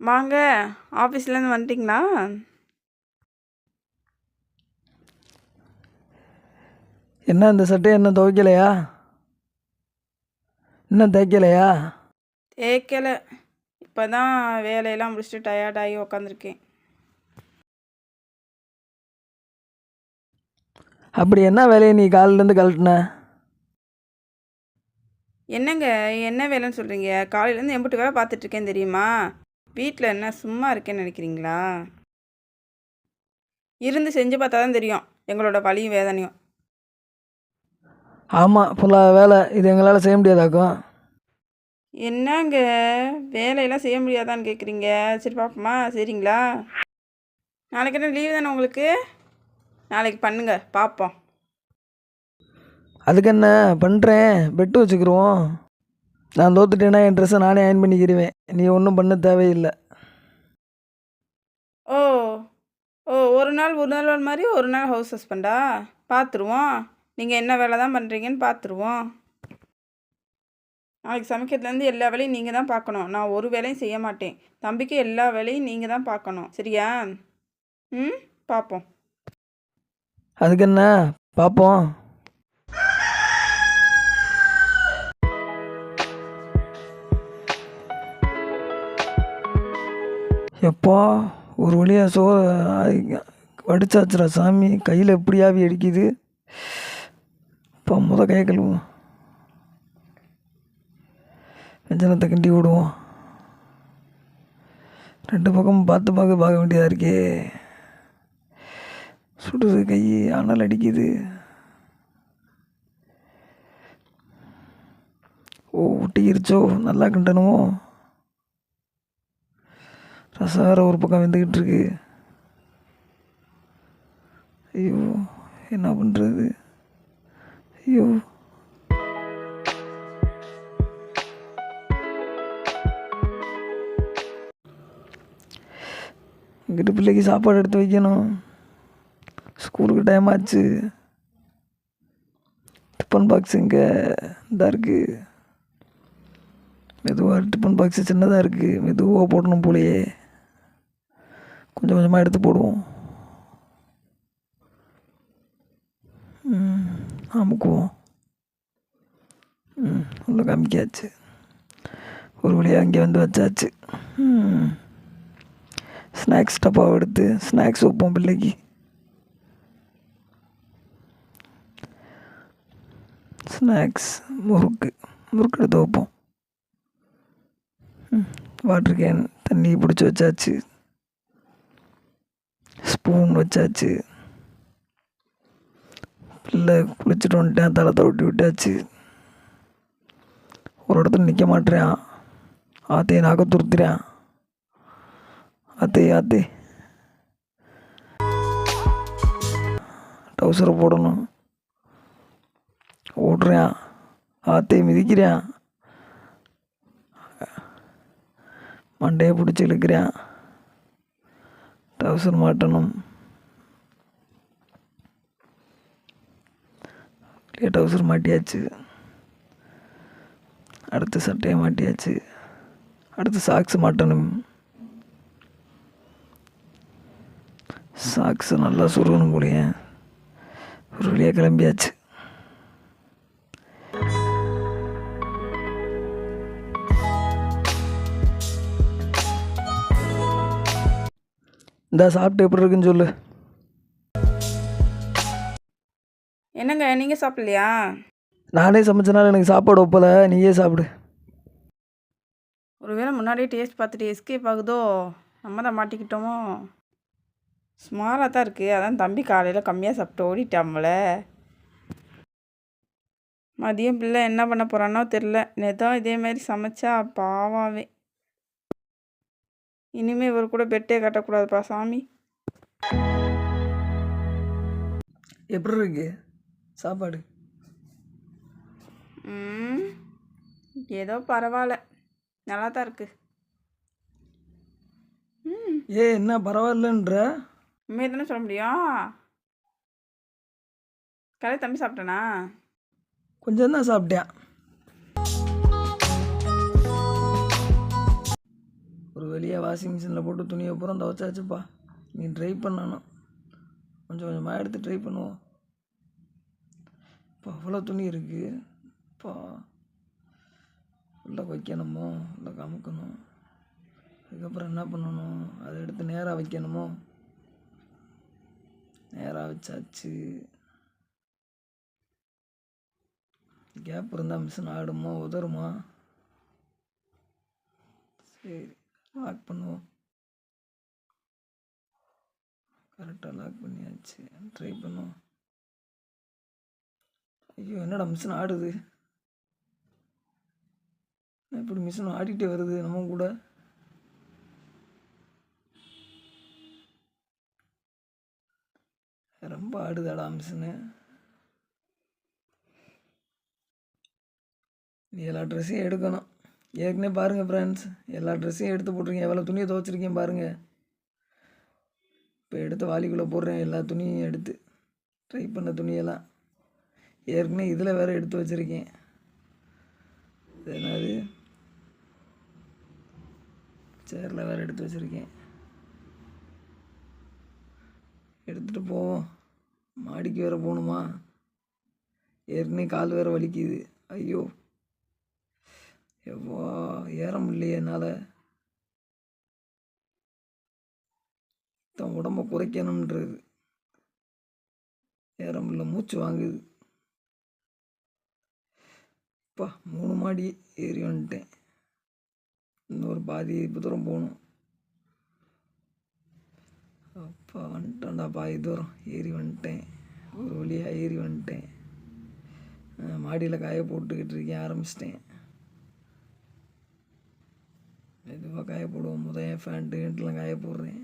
வாங்க ஆஃபீஸ்லேருந்து வந்துட்டிங்களா என்ன இந்த சட்டை என்ன துவைக்கலையா? இன்னும் தைக்கலையா தேய்க்கலை. இப்போ தான் வேலையெல்லாம் முடிச்சுட்டு டயர்டாகி உக்காந்துருக்கேன். அப்படி என்ன வேலையை நீ காலிலேருந்து கழட்டின? என்னங்க என்ன வேலைன்னு சொல்கிறீங்க காலையிலேருந்து எம்பிட்டு வேலை பார்த்துட்ருக்கேன் தெரியுமா? வீட்டில் என்ன சும்மா இருக்கேன்னு நினைக்கிறீங்களா? இருந்து செஞ்சு பார்த்தா தான் தெரியும் எங்களோட வலியும் வேதனையும். ஆமாம் ஃபுல்லாக வேலை இது எங்களால் செய்ய முடியாதாக்கும். என்னங்க வேலையெல்லாம் செய்ய முடியாதான்னு கேட்குறீங்க சரி பார்ப்போமா சரிங்களா நாளைக்கு என்ன லீவு தானே உங்களுக்கு? நாளைக்கு பண்ணுங்க பார்ப்போம் அதுக்கு என்ன பண்ணுறேன் பெட்டு வச்சுக்கிருவோம். நான் தோத்துட்டேன்னா என் ட்ரெஸ்ஸை நானே அயன் பண்ணிக்கிருவேன். நீ ஒன்றும் பண்ண தேவையில்லை. ஓ ஓ ஒரு நாள் ஒரு நாள் மாதிரி ஒரு நாள் ஹவுஸ் ஹஸ்பண்டா பார்த்துருவோம் நீங்கள் என்ன வேலை தான் பண்ணுறீங்கன்னு பார்த்துருவோம் நாளைக்கு சமைக்கிறதுலேருந்து எல்லா வேலையும் நீங்கள் தான் பார்க்கணும். நான் ஒரு வேலையும் செய்ய மாட்டேன். தம்பிக்கு எல்லா வேலையும் நீங்கள் தான் பார்க்கணும். சரியா? ம் பார்ப்போம் அதுக்கு என்ன? பார்ப்போம் எப்பா ஒரு வழியாக சோ வடிச்சாச்சுரா சாமி. கையில் எப்படி ஆவி அடிக்குது? இப்போ முத கையை கழுவோம் வெஞ்சனத்தை கிண்டி விடுவோம். ரெண்டு பக்கமும் பார்த்து பார்க்க பார்க்க வேண்டியதாக இருக்கே. சுடுது கை அனல் அடிக்குது. ஓ ஒட்டிக்கிருச்சோ? நல்லா கிண்டணுமோ? ரசம் வேறு ஒரு பக்கம் வெந்துக்கிட்டு இருக்கு. ஐயோ என்ன பண்ணுறது ஐயோ. இங்கிட்டு பிள்ளைக்கு சாப்பாடு எடுத்து வைக்கணும். ஸ்கூலுக்கு டைம் ஆச்சு. டிஃபன் பாக்ஸ் இங்கே இதாக இருக்குது மெதுவாக டிஃபன் பாக்ஸ் சின்னதாக இருக்குது மெதுவாக போடணும் போலையே. கொஞ்சம் கொஞ்சமாக எடுத்து போடுவோம். அமுக்குவோம் ம் உள்ளே காமிக்காச்சு. ஒரு வழியாக அங்கே வந்து வச்சாச்சு. ஸ்நாக்ஸ் டப்பாவை எடுத்து ஸ்நாக்ஸ் வைப்போம் பிள்ளைக்கு. ஸ்நாக்ஸ் முறுக்கு முறுக்கு எடுத்து வைப்போம். வாட்டர் கேன் தண்ணி பிடிச்சி வச்சாச்சு. ஸ்பூன் வச்சாச்சு. பிள்ளை குளிச்சுட்டு வந்துட்டேன். தலை தொட்டி விட்டாச்சு. ஒரு இடத்துல நிற்க மாட்டேறான் ஆத்தையை நாக்க துருத்துறான் ஆத்தே ஆத்தே. டவுசரை போடணும். ஓடுறான். ஆத்தையை மிதிக்கிறான். மண்டையை பிடிச்சி இழுக்கிறான். டவுசர் மாட்டணும். இல்லையா டவுசர் மாட்டியாச்சு. அடுத்த சட்டையை மாட்டியாச்சு. அடுத்து சாக்ஸ் மாட்டணும். சாக்ஸ் நல்லா சுருகணும் கூடிய ஒரு வழியாக கிளம்பியாச்சு. இந்த சாப்பிட்டு எப்படி இருக்குன்னு சொல்லு. என்னங்க நீங்கள் சாப்பிட்லையா? நானே சமைச்சனால எனக்கு சாப்பாடு ஒப்பல நீயே சாப்பிடு. ஒருவேளை முன்னாடியே டேஸ்ட் பார்த்துட்டு எஸ்கேப் ஆகுதோ? நம்ம தான் மாட்டிக்கிட்டோமோ? சுமாராக தான் இருக்குது அதான் தம்பி காலையில் கம்மியாக சாப்பிட்டு ஓடிட்டாமல மதியம் பிள்ளை என்ன பண்ண போகிறானோ தெரில நேதான் இதே மாதிரி சமைச்சா பாவாவே. இனிமே இவர் கூட பெட்டே கட்டக்கூடாதுப்பா சாமி. எப்படி இருக்கு சாப்பாடு? ம் ஏதோ பரவாயில்ல. நல்லா தான் இருக்குது ம். ஏ என்ன பரவாயில்லன்ற? உண்மையை தானே சொல்ல முடியும்? காலையில் தம்பி சாப்பிட்டேனா? கொஞ்சம் தான் சாப்பிட்டேன். ஒரு வெளியே வாஷிங் மிஷினில் போட்டு துணியை பூரா துவைச்சாச்சுப்பா. நீ ட்ரை பண்ணணும் கொஞ்சம் கொஞ்சமாக எடுத்து ட்ரை பண்ணுவோம். இப்போ அவ்வளோ துணி இருக்குது இப்போ உள்ளே வைக்கணுமோ? உள்ள கமுக்கணும். அதுக்கப்புறம் என்ன பண்ணணும்? அதை எடுத்து நேராக வைக்கணுமோ? நேராக வச்சாச்சு. கேப் இருந்தால் மிஷின் ஆடுமோ? உதருமா சரி. லாக் பண்ணுவோம். கரெக்டாக லாக் பண்ணியாச்சு. ட்ரை பண்ணுவோம். ஐயோ என்னடா மிஷின் ஆடுது? இப்படி மிஷின் ஆடிக்கிட்டே வருது நம்ம கூட? ரொம்ப ஆடுதாடா மிஷினு நீ எல்லா ட்ரெஸ்ஸையும் எடுக்கணும். ஏற்கனவே பாருங்கள் ஃப்ரெண்ட்ஸ் எல்லா ட்ரெஸ்ஸையும் எடுத்து போட்டிருக்கேன் எவ்வளோ துணியை துவைச்சிருக்கேன் பாருங்கள் இப்போ எடுத்து வாலிக்குள்ளே போடுறேன். எல்லா துணியும் எடுத்து ட்ரை பண்ண துணியெல்லாம். ஏற்கனவே இதில் வேறு எடுத்து வச்சுருக்கேன். இது என்னது? சேரில் வேறு எடுத்து வச்சுருக்கேன். எடுத்துகிட்டு போவோம். மாடிக்கு வேறு போகணுமா? ஏற்கனவே கால் வேறு வலிக்குது. ஐயோ. எவ்வா ஏற முடியலையே என்னால். தன் உடம்ப குறைக்கணுன்றது ஏற முடியல மூச்சு வாங்குது. அப்பா மூணு மாடி ஏறி வந்துட்டேன். இன்னொரு பாதி தூரம் போகணும். அப்பா வந்துட்டேன்டா பாதி தூரம். ஏறி வந்துட்டேன். ஒரு வழியாக ஏறி வந்துட்டேன். மாடியில் காய போட்டுக்கிட்டு இருக்கேன் ஆரம்பிச்சிட்டேன். மெதுவாக காய போடுவோம் முத என் ஃபேண்ட்டு கிண்ட்டுலாம் காய போடுறேன்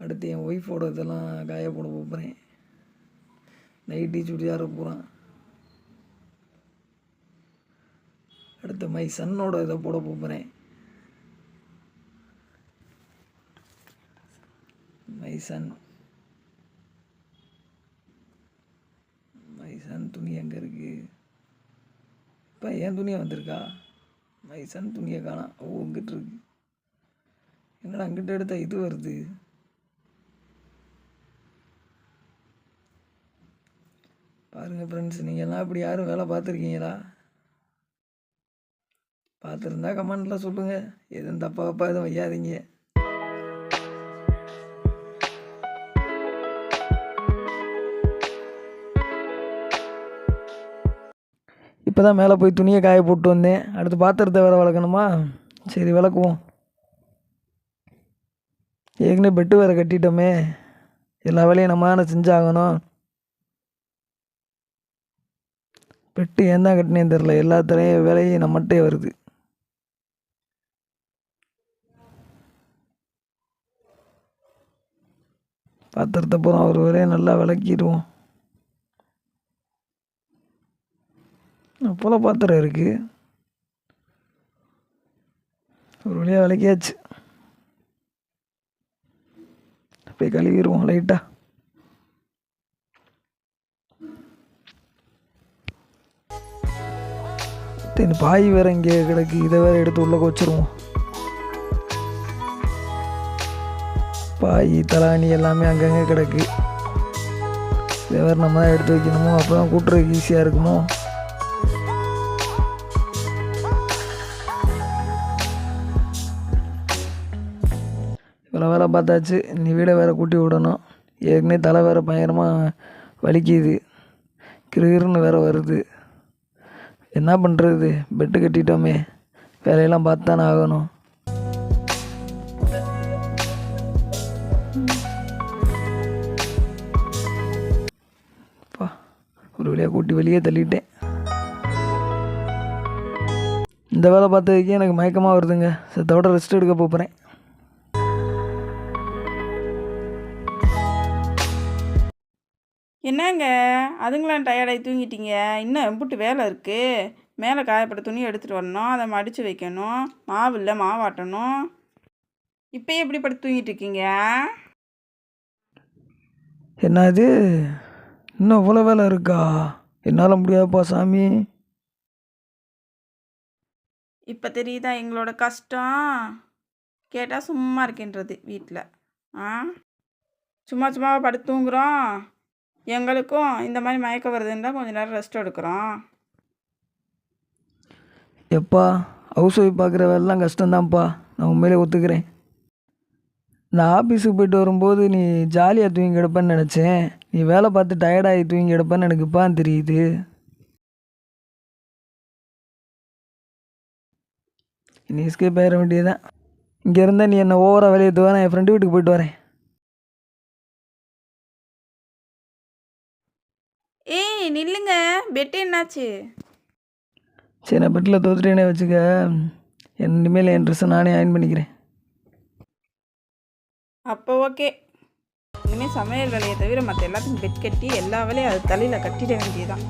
அடுத்து என் ஒய்ஃபோட இதெல்லாம் காய போட போகிறேன் நைட்டி சுடிதார போகிறான் அடுத்து மை சன்னோட இதை போட போகிறேன் மை சன் மை சன் துணி எங்கே இருக்கு? இப்போ என் துணியை வந்திருக்கா? மைசன் துணியை காணாம் ஓ இங்கிட்டு இருக்கு. என்னடா அங்கிட்ட எடுத்தால் இது வருது? பாருங்கள் ஃப்ரெண்ட்ஸ் நீங்கள்லாம் இப்படி யாரும் வேலை பார்த்துருக்கீங்களா? பார்த்துருந்தா கமெண்டில் சொல்லுங்கள் எதுவும் தப்பாப்பா எதுவும் வையாதீங்க. இப்போ தான் மேலே போய் துணியை காய போட்டு வந்தேன். அடுத்து பாத்திரத்தை வேறு விளக்கணுமா சரி விளக்குவோம். ஏற்கனவே பெட்டு வேறு கட்டிட்டோமே. எல்லா வேலையும் நம்ம தானே செஞ்சாகணும். பெட்டு ஏன் தான் கட்டினேன்னு தெரில எல்லா தரையும் வேலையும் நம்மகிட்டே வருது. பாத்திரத்தை போகிறோம் ஒரு வரையும் நல்லா விளக்கிடுவோம். அப்போல பாத்திரம் இருக்குது ஒரு வழியாக விளக்கியாச்சு. போய் கழுவிடுவோம் லைட்டாக தென் பாய் வேற இங்கே கிடக்கு. இதை வேற எடுத்து உள்ளே வச்சிருவோம் பாய் தலாணி எல்லாமே அங்கங்கே கிடக்கு. இதை வேறு நம்ம தான் எடுத்து வைக்கணுமோ? அப்போ தான் கூட்டுறதுக்கு ஈஸியாக இருக்குமோ இவ்வளோ வேலை பார்த்தாச்சு. நீ வீடை வேறு கூட்டி விடணும். ஏற்கனவே தலை வேறு பயங்கரமாக வலிக்குது. கிருகிருன்னு வேற வருது. என்ன பண்ணுறது பெட்டு கட்டிட்டோமே. வேலையெல்லாம் பார்த்து தானே ஆகணும் ஒரு வழியாக கூட்டி வெளியே தள்ளிட்டேன். இந்த வேலை பார்த்ததுக்கே எனக்கு மயக்கமாக வருதுங்க. சத்தோட ரெஸ்ட் எடுக்க போகிறேன் என்னங்க? அதுங்களாம் டயர்டாகி தூங்கிட்டீங்க. இன்னும் எம்புட்டு வேலை இருக்குது மேலே காயப்பட்ட துணி எடுத்துகிட்டு வரணும். அதை மடித்து வைக்கணும். மாவு இல்லை மாவாட்டணும் இப்போயே எப்படி படுத்து தூங்கிட்டு இருக்கீங்க? என்னது? இன்னும் அவ்வளோ வேலை இருக்கா? என்னால் முடியாதுப்பா சாமி. இப்போ தெரியுதா எங்களோட கஷ்டம்? கேட்டால் சும்மா இருக்கின்றது வீட்டில் ஆ? சும்மா சும்மா படுத்து தூங்குறோம்? எங்களுக்கும் இந்த மாதிரி மயக்கம் வருதுன்னா கொஞ்சம் நேரம் ரெஸ்ட் எடுக்கிறோம். எப்பா ஹவுஸ் ஒய்ஃப் பார்க்குற வேலைலாம் கஷ்டம்தான்ப்பா. நான் உண்மையிலே ஒத்துக்கிறேன். நான் ஆஃபீஸுக்கு போயிட்டு வரும்போது நீ ஜாலியாக தூங்கி கிடப்பேன்னு நினச்சேன். நீ வேலை பார்த்து டயர்டாகி தூங்கி கிடப்பேன்னு எனக்கு இப்போ தெரியுது. நீ எஸ்கேப் ஆயிட வேண்டியதுதான். இங்கே இருந்தால் நீ என்னை ஓவராக வெளியே தூவ நான் என் ஃப்ரெண்டு வீட்டுக்கு போயிட்டு வரேன். ஏய் நில்லுங்க. பெட்டு என்னாச்சு? சரி நான் பெட்டில் தோத்துட்டேனே வச்சுக்க. என் இனிமேல் என் ட்ரெஸ்ஸை நானே அயன் பண்ணிக்கிறேன். அப்போ ஓகே. இனிமேல் சமையல் வேலையை தவிர மற்ற எல்லாத்துக்கும் பெட் கட்டி எல்லா வேலையும் அது தலையில் கட்டிட வேண்டியதுதான்.